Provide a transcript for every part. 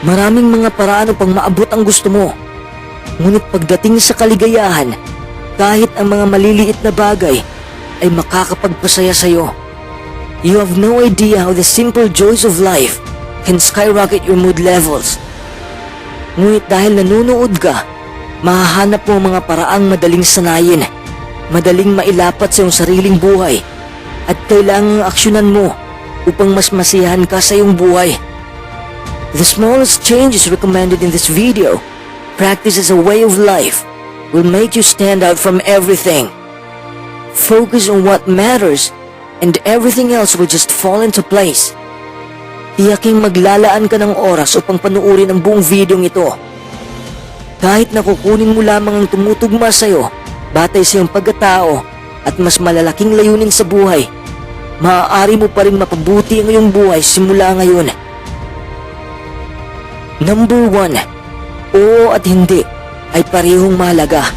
Maraming mga paraan upang maabot ang gusto mo. Ngunit pagdating sa kaligayahan, kahit ang mga maliliit na bagay ay makakapagpasaya sa'yo. You have no idea how the simple joys of life can skyrocket your mood levels. Ngunit dahil nanonood ka, mahahanap mo mga paraang madaling sanayin, madaling mailapat sa iyong sariling buhay, at kailangang aksyonan mo upang mas masiyahan ka sa iyong buhay. The smallest changes recommended in this video, practice as a way of life, will make you stand out from everything. Focus on what matters and everything else will just fall into place. Tiyaking maglalaan ka ng oras upang panuorin ang buong videong ito. Kahit na kukunin mo lamang ang tumutugma sa'yo, batay sa iyong pagkatao at mas malalaking layunin sa buhay, maaari mo pa rin mapabuti ang iyong buhay simula ngayon. Number 1. Oo at hindi ay parehong mahalaga.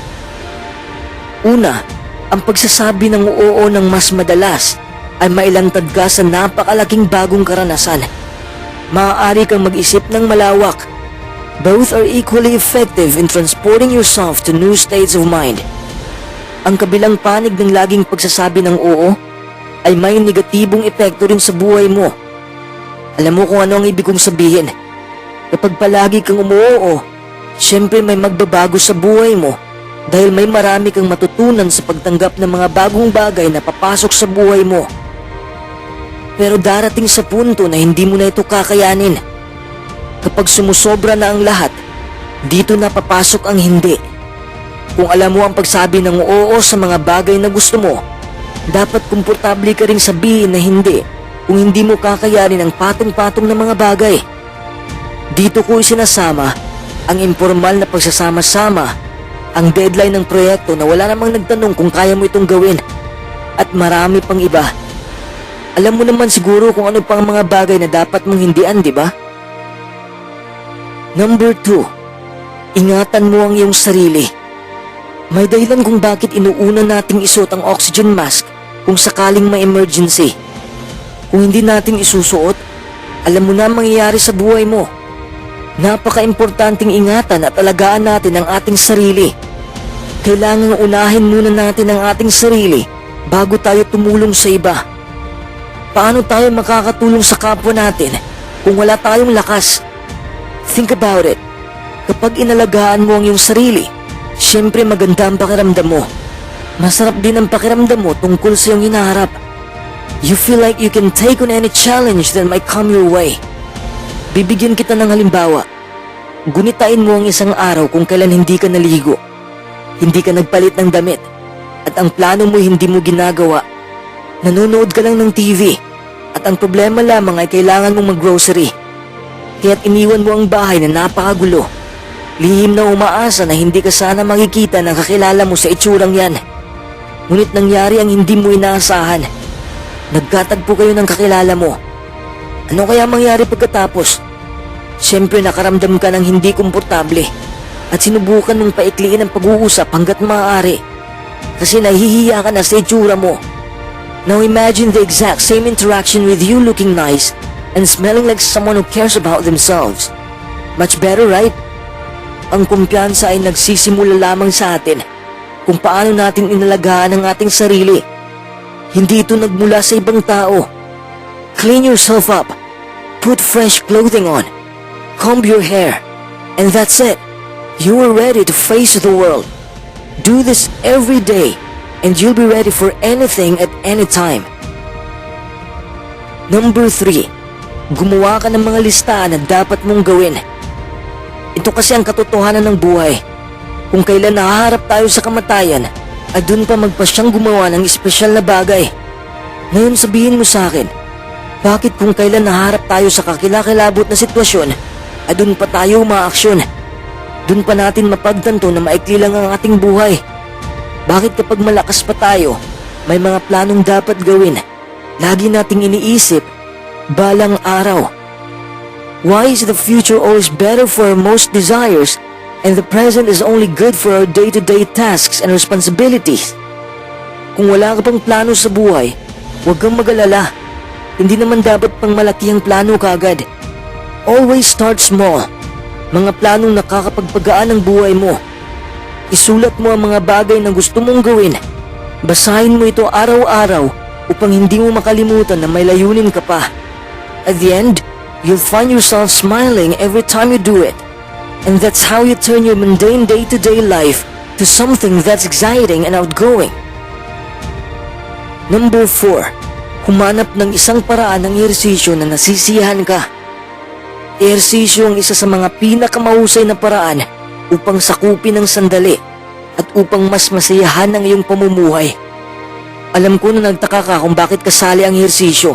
Una, ang pagsasabi ng oo ng mas madalas ay mailantad ka sa napakalaking bagong karanasan. Maaari kang mag-isip ng malawak. Both are equally effective in transporting yourself to new states of mind. Ang kabilang panig ng laging pagsasabi ng oo ay may negatibong epekto rin sa buhay mo. Alam mo kung ano ang ibig kong sabihin. Kapag palagi kang umuoo, syempre may magbabago sa buhay mo dahil may marami kang matutunan sa pagtanggap ng mga bagong bagay na papasok sa buhay mo. Pero darating sa punto na hindi mo na ito kakayanin. Kapag sumusobra na ang lahat, dito na papasok ang hindi. Kung alam mo ang pagsabi ng oo sa mga bagay na gusto mo, dapat komportable ka rin sabihin na hindi kung hindi mo kakayanin ang patong-patong na mga bagay. Dito ko isinasama ang informal na pagsasama-sama, ang deadline ng proyekto na wala namang nagtanong kung kaya mo itong gawin, at marami pang iba. Alam mo naman siguro kung ano pang mga bagay na dapat mong hindian, di ba? Number 2. Ingatan mo ang iyong sarili. May dahilan kung bakit inuuna nating isuot ang oxygen mask kung sakaling may emergency. Kung hindi natin isusuot, alam mo na ang mangyayari sa buhay mo. Napaka-importanting ingatan at alagaan natin ang ating sarili. Kailangang unahin muna natin ang ating sarili bago tayo tumulong sa iba. Paano tayo makakatulong sa kapwa natin kung wala tayong lakas? Think about it. Kapag inalagaan mo ang iyong sarili, syempre maganda ang pakiramdam mo. Masarap din ang pakiramdam mo tungkol sa iyong hinaharap. You feel like you can take on any challenge that might come your way. Bibigyan kita ng halimbawa. Gunitain mo ang isang araw kung kailan hindi ka naligo. Hindi ka nagpalit ng damit. At ang plano mo hindi mo ginagawa. Nanonood ka lang ng TV. At ang problema lamang ay kailangan mong mag-grocery. Kaya't iniwan mo ang bahay na napakagulo. Lihim na umaasa na hindi ka sana makikita ng kakilala mo sa itsurang yan. Ngunit nangyari ang hindi mo inaasahan. Nagkatagpo kayo ng kakilala mo. Ano kaya mangyari pagkatapos? Siyempre nakaramdam ka ng hindi komportable at sinubukan mong paikliin ang pag-uusap hanggat maaari kasi nahihiya ka na sa itsura mo. Now imagine the exact same interaction with you looking nice and smelling like someone who cares about themselves. Much better, right? Ang kumpiyansa ay nagsisimula lamang sa atin kung paano natin inalagaan ang ating sarili. Hindi ito nagmula sa ibang tao. Clean yourself up. Put fresh clothing on. Comb your hair. And that's it. You are ready to face the world. Do this every day and you'll be ready for anything at any time. Number 3. Gumawa ka ng mga listahan na dapat mong gawin. Ito kasi ang katotohanan ng buhay. Kung kailan nahaharap tayo sa kamatayan, ay dun pa magpasyang gumawa ng espesyal na bagay. Ngayon sabihin mo sa akin, bakit kung kailan naharap tayo sa kakilakilabot na sitwasyon, ay dun pa tayo umaaksyon? Dun pa natin mapagtanto na maikli lang ang ating buhay. Bakit kapag malakas pa tayo, may mga planong dapat gawin, lagi nating iniisip, balang araw. Why is the future always better for our most desires and the present is only good for our day-to-day tasks and responsibilities? Kung wala ka pang plano sa buhay, huwag kang magalala. Hindi naman dapat pang malaki ang plano kaagad. Always start small. Mga planong nakakapagpagaan ng buhay mo. Isulat mo ang mga bagay na gusto mong gawin. Basahin mo ito araw-araw upang hindi mo makalimutan na may layunin ka pa. At the end, you'll find yourself smiling every time you do it. And that's how you turn your mundane day-to-day life to something that's exciting and outgoing. Number 4. Humanap ng isang paraan ng ehersisyo na nasisiyahan ka. Ehersisyo ang isa sa mga pinakamahusay na paraan upang sakupin ang sandali at upang mas masayahan ang iyong pamumuhay. Alam ko na nagtaka ka kung bakit kasali ang ehersisyo.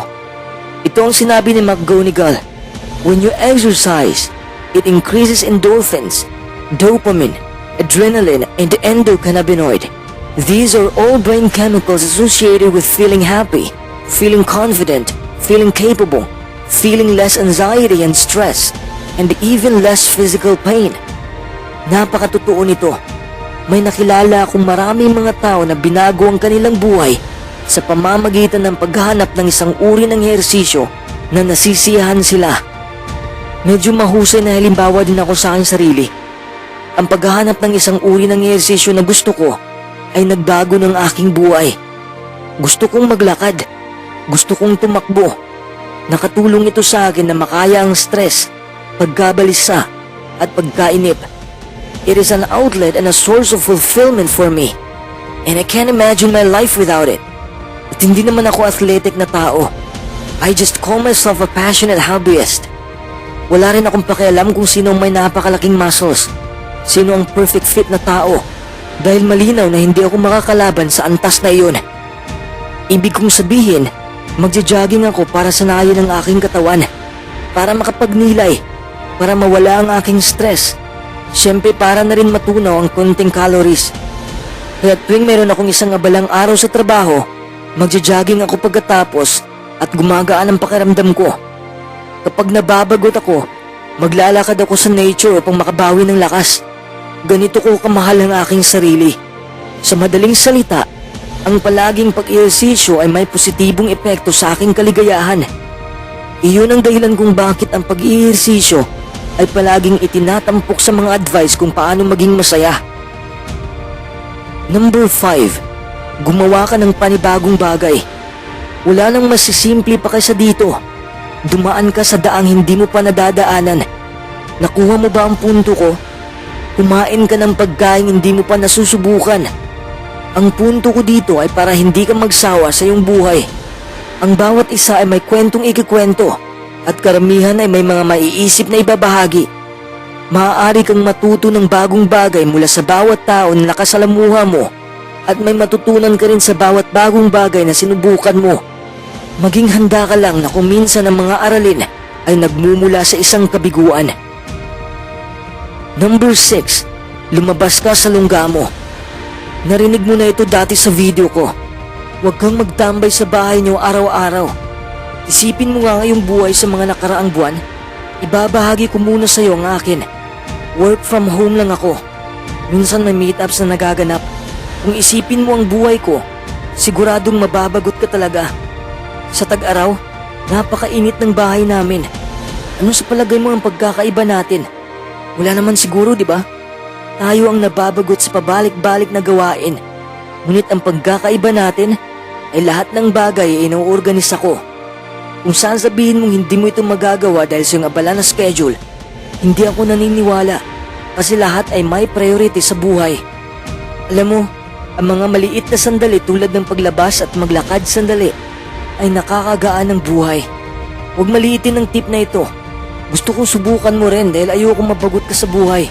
Ito ang sinabi ni McGonigal. When you exercise, it increases endorphins, dopamine, adrenaline, and endocannabinoid. These are all brain chemicals associated with feeling happy, feeling confident, feeling capable, feeling less anxiety and stress, and even less physical pain. Napakatotoo nito. May nakilala akong maraming mga tao na binago ang kanilang buhay sa pamamagitan ng paghahanap ng isang uri ng ehersisyo na nasisiyahan sila. Medyo mahusay na halimbawa din ako sa aking sarili. Ang paghahanap ng isang uri ng ehersisyo na gusto ko ay nagbago ng aking buhay. Gusto kong maglakad. Gusto kong tumakbo. Nakatulong ito sa akin na makaya ang stress, pagkabalisa, at pagkainip. It is an outlet and a source of fulfillment for me. And I can't imagine my life without it. At hindi naman ako athletic na tao. I just call myself a passionate hobbyist. Wala rin akong pakialam kung sino may napakalaking muscles. Sino ang perfect fit na tao. Dahil malinaw na hindi ako makakalaban sa antas na iyon. Ibig kong sabihin, magja-jogging ako para sanayin ang aking katawan. Para makapagnilay. Para mawala ang aking stress. Siyempre para na rin matunaw ang konting calories. Kaya tuwing meron akong isang abalang araw sa trabaho, magja-jogging ako pagkatapos at gumagaan ang pakiramdam ko. Kapag nababagot ako, maglalakad ako sa nature upang makabawi ng lakas. Ganito ko kamahal ang aking sarili. Sa madaling salita, ang palaging pag-ihersisyo ay may positibong epekto sa aking kaligayahan. Iyon ang dahilan kung bakit ang pag-ihersisyo ay palaging itinatampok sa mga advice kung paano maging masaya. Number 5. Gumawa ka ng panibagong bagay. Wala nang masisimple pa kaysa dito. Dumaan ka sa daang hindi mo pa nadadaanan. Nakuha mo ba ang punto ko? Kumain ka ng pagkain hindi mo pa nasusubukan. Ang punto ko dito ay para hindi ka magsawa sa iyong buhay. Ang bawat isa ay may kwentong ikikwento at karamihan ay may mga maiisip na ibabahagi. Maaari kang matuto ng bagong bagay mula sa bawat tao na nakasalamuha mo at may matutunan ka rin sa bawat bagong bagay na sinubukan mo. Maging handa ka lang na kung minsan ang mga aralin ay nagmumula sa isang kabiguan. Number 6. Lumabas ka sa lungga mo. Narinig mo na ito dati sa video ko. Huwag kang magtambay sa bahay niyo araw-araw. Isipin mo nga ngayong buhay sa mga nakaraang buwan. Ibabahagi ko muna sa iyo ang akin. Work from home lang ako. Minsan may meetups na nagaganap. Kung isipin mo ang buhay ko, siguradong mababagot ka talaga. Sa tag-araw, napakainit ng bahay namin. Ano sa palagay mo ang pagkakaiba natin? Wala naman siguro, di ba? Tayo ang nababagot sa pabalik-balik na gawain. Ngunit ang pagkakaiba natin ay lahat ng bagay ay inuorganisa ko. Kung saan sabihin mong hindi mo ito magagawa dahil sa iyong abala na schedule, hindi ako naniniwala kasi lahat ay may priority sa buhay. Alam mo, ang mga maliit na sandali tulad ng paglabas at maglakad sandali ay nakakagaan ng buhay. Huwag maliitin ang tip na ito. Gusto kong subukan mo rin dahil ayoko mabagot ka sa buhay.